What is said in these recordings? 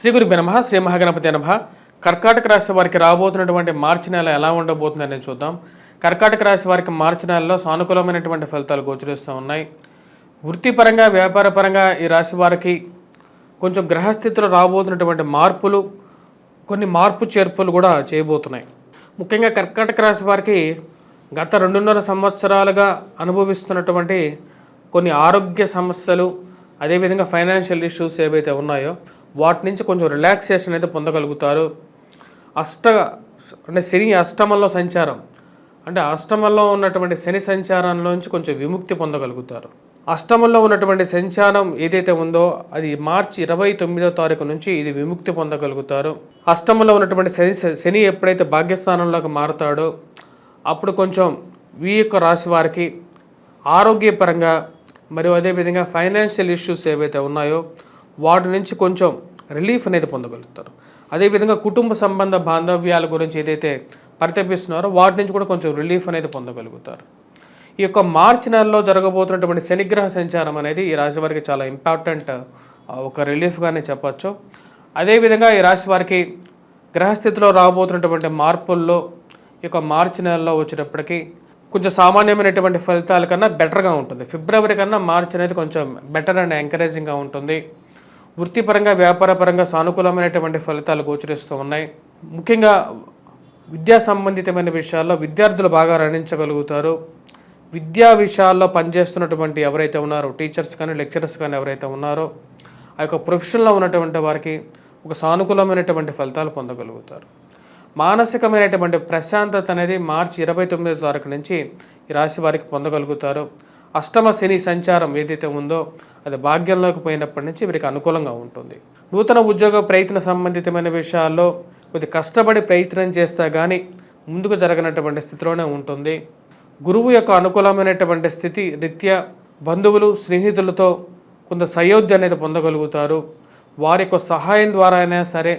శ్రీ గురు నమ శ్రీ మహాగణపతి నమ. కర్కాటక రాశి వారికి రాబోతున్నటువంటి మార్చి నెల ఎలా ఉండబోతుంది అనేది చూద్దాం. కర్కాటక రాశి వారికి మార్చి నెలలో సానుకూలమైనటువంటి ఫలితాలు గోచరిస్తూ ఉన్నాయి. వృత్తిపరంగా వ్యాపారపరంగా ఈ రాశి వారికి కొంచెం గ్రహస్థితిలో రాబోతున్నటువంటి మార్పులు కొన్ని మార్పు చేర్పులు కూడా చేయబోతున్నాయి. ముఖ్యంగా కర్కాటక రాశి వారికి గత రెండున్నర సంవత్సరాలుగా అనుభవిస్తున్నటువంటి కొన్ని ఆరోగ్య సమస్యలు అదేవిధంగా ఫైనాన్షియల్ ఇష్యూస్ ఏవైతే ఉన్నాయో వాటి నుంచి కొంచెం రిలాక్సేషన్ అయితే పొందగలుగుతారు. అష్ట అంటే శని అష్టమంలో సంచారం. అంటే అష్టమంలో ఉన్నటువంటి శని సంచారంలోంచి కొంచెం విముక్తి పొందగలుగుతారు. అష్టమంలో ఉన్నటువంటి సంచారం ఏదైతే ఉందో అది మార్చి ఇరవై తొమ్మిదో తారీఖు నుంచి ఇది విముక్తి పొందగలుగుతారు. అష్టమంలో ఉన్నటువంటి శని శని ఎప్పుడైతే భాగ్యస్థానంలోకి మారుతాడో అప్పుడు కొంచెం వీ యొక్క రాశి వారికి ఆరోగ్యపరంగా మరియు అదేవిధంగా ఫైనాన్షియల్ ఇష్యూస్ ఏవైతే ఉన్నాయో వాటి నుంచి కొంచెం రిలీఫ్ అనేది పొందగలుగుతారు. అదేవిధంగా కుటుంబ సంబంధ బాంధవ్యాల గురించి ఏదైతే పరితపిస్తున్నారో వాటి నుంచి కూడా కొంచెం రిలీఫ్ అనేది పొందగలుగుతారు. ఈ యొక్క మార్చి నెలలో జరగబోతున్నటువంటి శనిగ్రహ సంచారం అనేది ఈ రాశి వారికి చాలా ఇంపార్టెంట్ ఒక రిలీఫ్గానే చెప్పచ్చు. అదేవిధంగా ఈ రాశి వారికి గ్రహస్థితిలో రాబోతున్నటువంటి మార్పుల్లో ఈ యొక్క మార్చి నెలలో వచ్చేటప్పటికి కొంచెం సామాన్యమైనటువంటి ఫలితాల కన్నా బెటర్గా ఉంటుంది. ఫిబ్రవరి కన్నా మార్చి అనేది కొంచెం బెటర్ అండ్ ఎంకరేజింగ్గా ఉంటుంది. వృత్తిపరంగా వ్యాపారపరంగా సానుకూలమైనటువంటి ఫలితాలు గోచరిస్తూ ఉన్నాయి. ముఖ్యంగా విద్యా సంబంధితమైన విషయాల్లో విద్యార్థులు బాగా రాణించగలుగుతారు. విద్యా విషయాల్లో పనిచేస్తున్నటువంటి ఎవరైతే ఉన్నారో టీచర్స్ కానీ లెక్చరర్స్ కానీ ఎవరైతే ఉన్నారో ఆ యొక్క ప్రొఫెషన్లో ఉన్నటువంటి వారికి ఒక సానుకూలమైనటువంటి ఫలితాలు పొందగలుగుతారు. మానసికమైనటువంటి ప్రశాంతత అనేది మార్చి ఇరవై తొమ్మిదో తారీఖు నుంచి ఈ రాశి వారికి పొందగలుగుతారు. అష్టమ శని సంచారం ఏదైతే ఉందో అది భాగ్యంలోకి పోయినప్పటి నుంచి వీరికి అనుకూలంగా ఉంటుంది. నూతన ఉద్యోగ ప్రయత్న సంబంధితమైన విషయాల్లో కొద్ది కష్టపడి ప్రయత్నం చేస్తే కానీ ముందుకు జరగనటువంటి స్థితిలోనే ఉంటుంది. గురువు యొక్క అనుకూలమైనటువంటి స్థితి రీత్యా బంధువులు స్నేహితులతో కొంత సయోధ్య అనేది పొందగలుగుతారు. వారి యొక్క సహాయం ద్వారా అయినా సరే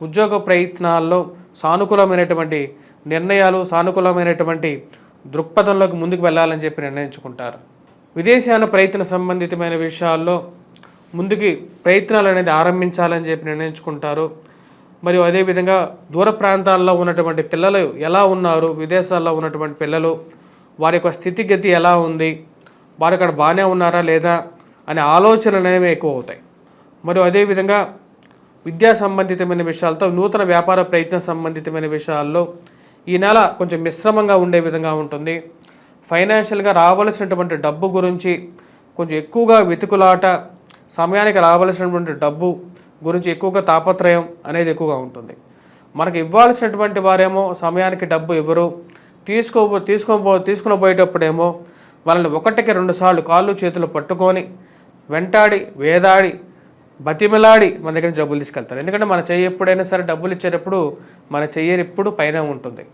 ఉద్యోగ ప్రయత్నాల్లో సానుకూలమైనటువంటి నిర్ణయాలు సానుకూలమైనటువంటి దృక్పథంలోకి ముందుకు వెళ్ళాలని చెప్పి నిర్ణయించుకుంటారు. విదేశాల ప్రయత్న సంబంధితమైన విషయాల్లో ముందుకి ప్రయత్నాలు అనేది ఆరంభించాలని చెప్పి నిర్ణయించుకుంటారు. మరియు అదేవిధంగా దూర ప్రాంతాల్లో ఉన్నటువంటి పిల్లలు ఎలా ఉన్నారు? విదేశాల్లో ఉన్నటువంటి పిల్లలు వారి యొక్క స్థితిగతి ఎలా ఉంది? వారు అక్కడ బాగానే ఉన్నారా లేదా అనే ఆలోచనలు అనేవి ఎక్కువ అవుతాయి. మరియు అదేవిధంగా విద్యా సంబంధితమైన విషయాలతో నూతన వ్యాపార ప్రయత్న సంబంధితమైన విషయాల్లో ఈ నెల కొంచెం మిశ్రమంగా ఉండే విధంగా ఉంటుంది. ఫైనాన్షియల్గా రావలసినటువంటి డబ్బు గురించి కొంచెం ఎక్కువగా వెతుకులాట సమయానికి రావలసినటువంటి డబ్బు గురించి ఎక్కువగా తాపత్రయం అనేది ఎక్కువగా ఉంటుంది. మనకి ఇవ్వాల్సినటువంటి వారేమో సమయానికి డబ్బు ఇవ్వరు. తీసుకో తీసుకోబో తీసుకుని పోయేటప్పుడేమో వాళ్ళని ఒకటికి రెండు సార్లు కాళ్ళు చేతులు పట్టుకొని వెంటాడి వేదాడి బతిమిలాడి మన దగ్గర డబ్బులు తీసుకెళ్తారు. ఎందుకంటే మన చెయ్యి ఎప్పుడైనా సరే డబ్బులు ఇచ్చేటప్పుడు మన చెయ్యి ఎప్పుడు పైన ఉంటుంది.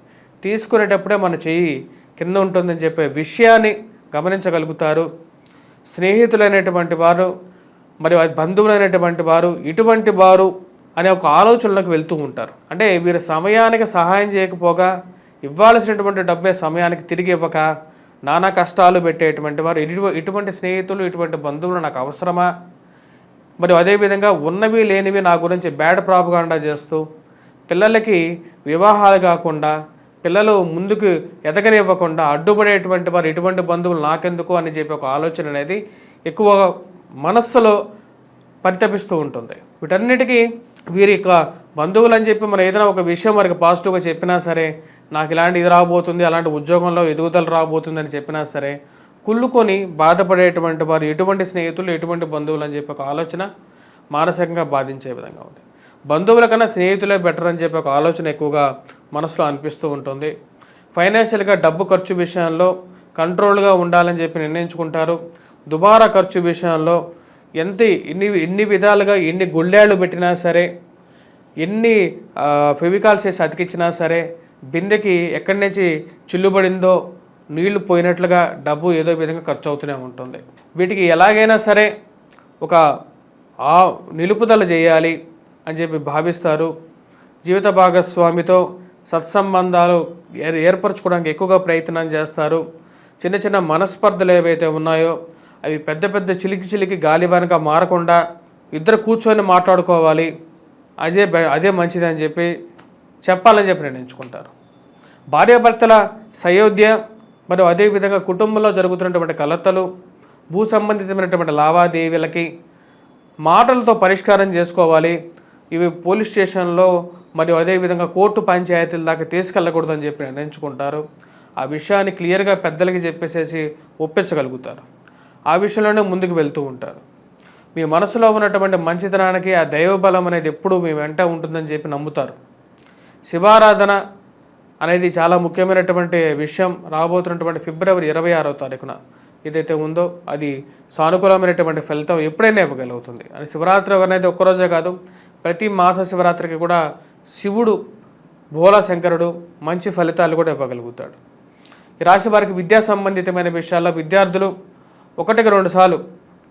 తీసుకునేటప్పుడే మన చెయ్యి కింద ఉంటుందని చెప్పే విషయాన్ని గమనించగలుగుతారు. స్నేహితులైనటువంటి వారు మరియు బంధువులైనటువంటి వారు ఇటువంటి వారు అనే ఒక ఆలోచనలకు వెళ్తూ ఉంటారు. అంటే వీరు సమయానికి సహాయం చేయకపోగా ఇవ్వాల్సినటువంటి డబ్బే సమయానికి తిరిగి ఇవ్వక నానా కష్టాలు పెట్టేటువంటి వారు ఇటువంటి స్నేహితులు ఇటువంటి బంధువులు నాకు అవసరమా? మరియు అదేవిధంగా ఉన్నవి లేనివి నా గురించి బ్యాడ్ ప్రాపగాండా చేస్తూ పిల్లలకి వివాహాలు కాకుండా పిల్లలు ముందుకు ఎదగనివ్వకుండా అడ్డుపడేటువంటి వారు ఇటువంటి బంధువులు నాకెందుకు అని చెప్పి ఒక ఆలోచన అనేది ఎక్కువ మనస్సులో పరితపిస్తూ ఉంటుంది. వీటన్నిటికీ వీరి యొక్క బంధువులు అని చెప్పి మనం ఏదైనా ఒక విషయం వారికి పాజిటివ్గా చెప్పినా సరే నాకు ఇలాంటి ఇది రాబోతుంది అలాంటి ఉద్యోగంలో ఎదుగుదల రాబోతుంది అని చెప్పినా సరే కుళ్ళుకొని బాధపడేటువంటి వారు ఎటువంటి స్నేహితులు ఎటువంటి బంధువులు అని చెప్పి ఒక ఆలోచన మానసికంగా బాధించే విధంగా ఉంది. బంధువుల కన్నా స్నేహితులే బెటర్ అని చెప్పి ఒక ఆలోచన ఎక్కువగా మనసులో అనిపిస్తూ ఉంటుంది. ఫైనాన్షియల్గా డబ్బు ఖర్చు విషయంలో కంట్రోల్గా ఉండాలని చెప్పి నిర్ణయించుకుంటారు. దుబారా ఖర్చు విషయంలో ఎంత ఎన్ని ఎన్ని విధాలుగా ఎన్ని గుళ్ళేళ్ళు పెట్టినా సరే ఎన్ని ఫెవికాల్స్ వేసి అతికిచ్చినా సరే బిందెకి ఎక్కడి నుంచి చిల్లుబడిందో నీళ్ళు పోయినట్లుగా డబ్బు ఏదో విధంగా ఖర్చు అవుతూనే ఉంటుంది. వీటికి ఎలాగైనా సరే ఒక ఆ నిలుపుదల చేయాలి అని చెప్పి భావిస్తారు. జీవిత భాగస్వామితో సత్సంబంధాలు ఏర్ ఏర్పరచుకోవడానికి ఎక్కువగా ప్రయత్నం చేస్తారు. చిన్న చిన్న మనస్పర్ధలు ఏవైతే ఉన్నాయో అవి పెద్ద పెద్ద చిలికి చిలికి గాలిబానగా మారకుండా ఇద్దరు కూర్చొని మాట్లాడుకోవాలి. అదే అదే మంచిది అని చెప్పి చెప్పాలని చెప్పి నిర్ణయించుకుంటారు. భార్యాభర్తల సయోధ్య మరియు అదేవిధంగా కుటుంబంలో జరుగుతున్నటువంటి కలతలు భూ సంబంధితమైనటువంటి లావాదేవీలకి మాటలతో పరిష్కారం చేసుకోవాలి. ఇవి పోలీస్ స్టేషన్లో మరియు అదేవిధంగా కోర్టు పంచాయతీల దాకా తీసుకెళ్ళకూడదని చెప్పి నిర్ణయించుకుంటారు. ఆ విషయాన్ని క్లియర్గా పెద్దలకి చెప్పేసేసి ఒప్పించగలుగుతారు. ఆ విషయంలోనే ముందుకు వెళ్తూ ఉంటారు. మీ మనసులో ఉన్నటువంటి మంచితనానికి ఆ దైవబలం అనేది ఎప్పుడూ మీ వెంట ఉంటుందని చెప్పి నమ్ముతారు. శివారాధన అనేది చాలా ముఖ్యమైనటువంటి విషయం. రాబోతున్నటువంటి ఫిబ్రవరి ఇరవై ఆరో తారీఖున ఏదైతే ఉందో అది సానుకూలమైనటువంటి ఫలితం ఎప్పుడైనా ఇవ్వగలుగుతుంది. అని శివరాత్రి అనేది ఒక్కరోజే కాదు ప్రతి మాస శివరాత్రికి కూడా శివుడు భోలా శంకరుడు మంచి ఫలితాలు కూడా ఇవ్వగలుగుతాడు. ఈ రాశి వారికి విద్యా సంబంధితమైన విషయాల్లో విద్యార్థులు ఒకటికి రెండు సార్లు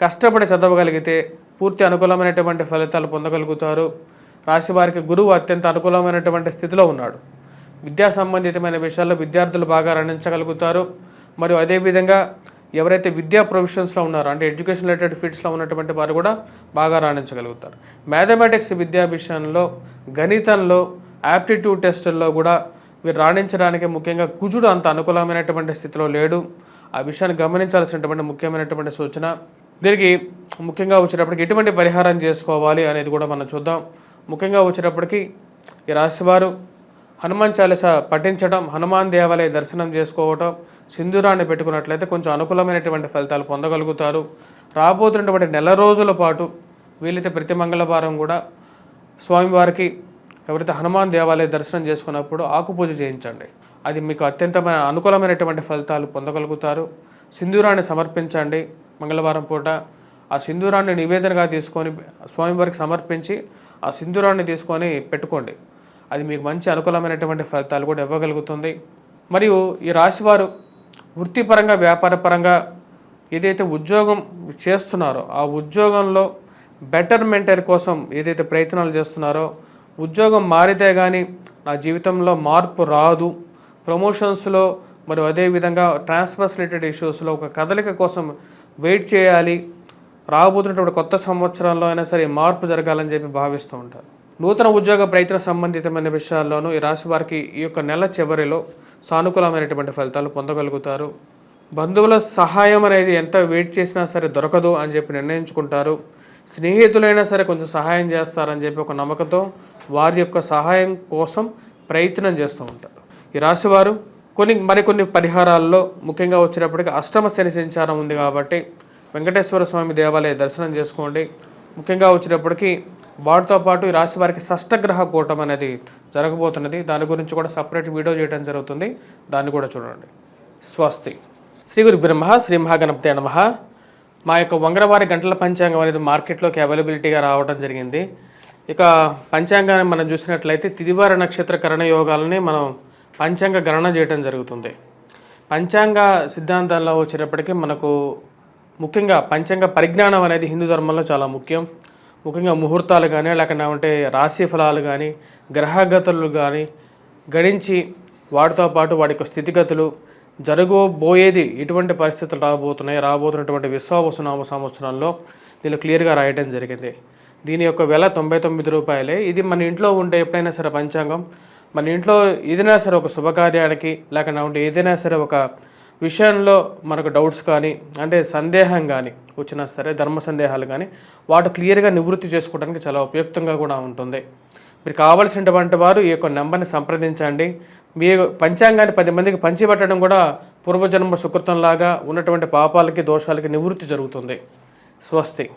కష్టపడి చదవగలిగితే పూర్తి అనుకూలమైనటువంటి ఫలితాలు పొందగలుగుతారు. రాశి వారికి గురువు అత్యంత అనుకూలమైనటువంటి స్థితిలో ఉన్నాడు. విద్యా సంబంధితమైన విషయాల్లో విద్యార్థులు బాగా రణించగలుగుతారు. మరియు అదేవిధంగా ఎవరైతే విద్యా ప్రొఫెషన్స్లో ఉన్నారో అంటే ఎడ్యుకేషన్ రిలేటెడ్ ఫీల్డ్స్లో ఉన్నటువంటి వారు కూడా బాగా రాణించగలుగుతారు. మ్యాథమెటిక్స్ విద్యా విషయంలో గణితంలో యాప్టిట్యూడ్ టెస్టుల్లో కూడా వీరు రాణించడానికి ముఖ్యంగా కుజుడు అంత అనుకూలమైనటువంటి స్థితిలో లేడు. ఆ విషయాన్ని గమనించాల్సినటువంటి ముఖ్యమైనటువంటి సూచన. దీనికి ముఖ్యంగా వచ్చేటప్పటికి ఎటువంటి పరిహారం చేసుకోవాలి అనేది కూడా మనం చూద్దాం. ముఖ్యంగా వచ్చేటప్పటికి ఈ రాశివారు హనుమాన్ చాలీస పఠించడం హనుమాన్ దేవాలయ దర్శనం చేసుకోవటం సింధూరాన్ని పెట్టుకున్నట్లయితే కొంచెం అనుకూలమైనటువంటి ఫలితాలు పొందగలుగుతారు. రాబోతున్నటువంటి నెల రోజుల పాటు వీలైతే ప్రతి మంగళవారం కూడా స్వామివారికి ఎవరైతే హనుమాన్ దేవాలయ దర్శనం చేసుకున్నప్పుడు ఆకుపూజ చేయించండి. అది మీకు అత్యంతమైన అనుకూలమైనటువంటి ఫలితాలు పొందగలుగుతారు. సింధూరాన్ని సమర్పించండి. మంగళవారం పూట ఆ సింధూరాన్ని నివేదనగా తీసుకొని స్వామివారికి సమర్పించి ఆ సింధూరాన్ని తీసుకొని పెట్టుకోండి. అది మీకు మంచి అనుకూలమైనటువంటి ఫలితాలు కూడా ఇవ్వగలుగుతుంది. మరియు ఈ రాశివారు వృత్తిపరంగా వ్యాపారపరంగా ఏదైతే ఉద్యోగం చేస్తున్నారో ఆ ఉద్యోగంలో బెటర్మెంట్ కోసం ఏదైతే ప్రయత్నాలు చేస్తున్నారో ఉద్యోగం మారితే కానీ నా జీవితంలో మార్పు రాదు. ప్రమోషన్స్లో మరియు అదేవిధంగా ట్రాన్స్ఫర్స్ రిలేటెడ్ ఇష్యూస్లో ఒక కదలిక కోసం వెయిట్ చేయాలి. రాబోతున్నటువంటి కొత్త సంవత్సరంలో అయినా సరే మార్పు జరగాలని చెప్పి భావిస్తూ ఉంటారు. నూతన ఉద్యోగ ప్రయత్న సంబంధితమైన విషయాల్లోనూ ఈ రాశి వారికి ఈ యొక్క నెల చివరిలో సానుకూలమైనటువంటి ఫలితాలు పొందగలుగుతారు. బంధువుల సహాయం అనేది ఎంత వెయిట్ చేసినా సరే దొరకదు అని చెప్పి నిర్ణయించుకుంటారు. స్నేహితులైనా సరే కొంచెం సహాయం చేస్తారని చెప్పి ఒక నమ్మకంతో వారి యొక్క సహాయం కోసం ప్రయత్నం చేస్తూ ఉంటారు. ఈ రాశివారు కొన్ని మరికొన్ని పరిహారాల్లో ముఖ్యంగా వచ్చేటప్పటికి అష్టమ శని సంచారం ఉంది కాబట్టి వెంకటేశ్వర స్వామి దేవాలయ దర్శనం చేసుకోండి. ముఖ్యంగా వచ్చేటప్పటికి వాటితో పాటు ఈ రాశి వారికి షష్టగ్రహ కూటం అనేది జరగబోతున్నది. దాని గురించి కూడా సపరేట్ వీడియో చేయడం జరుగుతుంది. దాన్ని కూడా చూడండి. స్వస్తి. శ్రీ గురు బ్రహ్మ శ్రీ మహాగణపతి నమ. మా యొక్క వంగరవారి గంటల పంచాంగం అనేది మార్కెట్లోకి అవైలబిలిటీగా రావడం జరిగింది. ఇక పంచాంగాన్ని మనం చూసినట్లయితే తిదివార నక్షత్ర కరణ యోగాలని మనం పంచాంగ గణన చేయడం జరుగుతుంది. పంచాంగ సిద్ధాంతాల్లో వచ్చినప్పటికీ మనకు ముఖ్యంగా పంచాంగ పరిజ్ఞానం అనేది హిందూ ధర్మంలో చాలా ముఖ్యం. ముఖ్యంగా ముహూర్తాలు కానీ లేకుంటే రాశి ఫలాలు కానీ గ్రహగతులు కానీ గణించి వాటితో పాటు వాటి యొక్క స్థితిగతులు జరగబోయేది ఎటువంటి పరిస్థితులు రాబోతున్నాయి. రాబోతున్నటువంటి విశ్వావసునామ సంవత్సరంలో దీనిలో క్లియర్గా రాయడం జరిగింది. దీని యొక్క వెల తొంభై తొమ్మిది రూపాయలే. ఇది మన ఇంట్లో ఉండే ఎప్పుడైనా సరే పంచాంగం. మన ఇంట్లో ఏదైనా సరే ఒక శుభకార్యానికి లేకుండా ఏదైనా సరే ఒక విషయంలో మనకు డౌట్స్ కానీ అంటే సందేహం కానీ వచ్చినా సరే ధర్మ సందేహాలు కానీ వాటి క్లియర్గా నివృత్తి చేసుకోవడానికి చాలా ఉపయుక్తంగా కూడా ఉంటుంది. మీరు కావలసినటువంటి వారు ఈ యొక్క నెంబర్ని సంప్రదించండి. మీ పంచాంగాన్ని పది మందికి పంచిపెట్టడం కూడా పూర్వజన్మ సుకృతంలాగా ఉన్నటువంటి పాపాలకి దోషాలకి నివృత్తి జరుగుతుంది. స్వస్తి.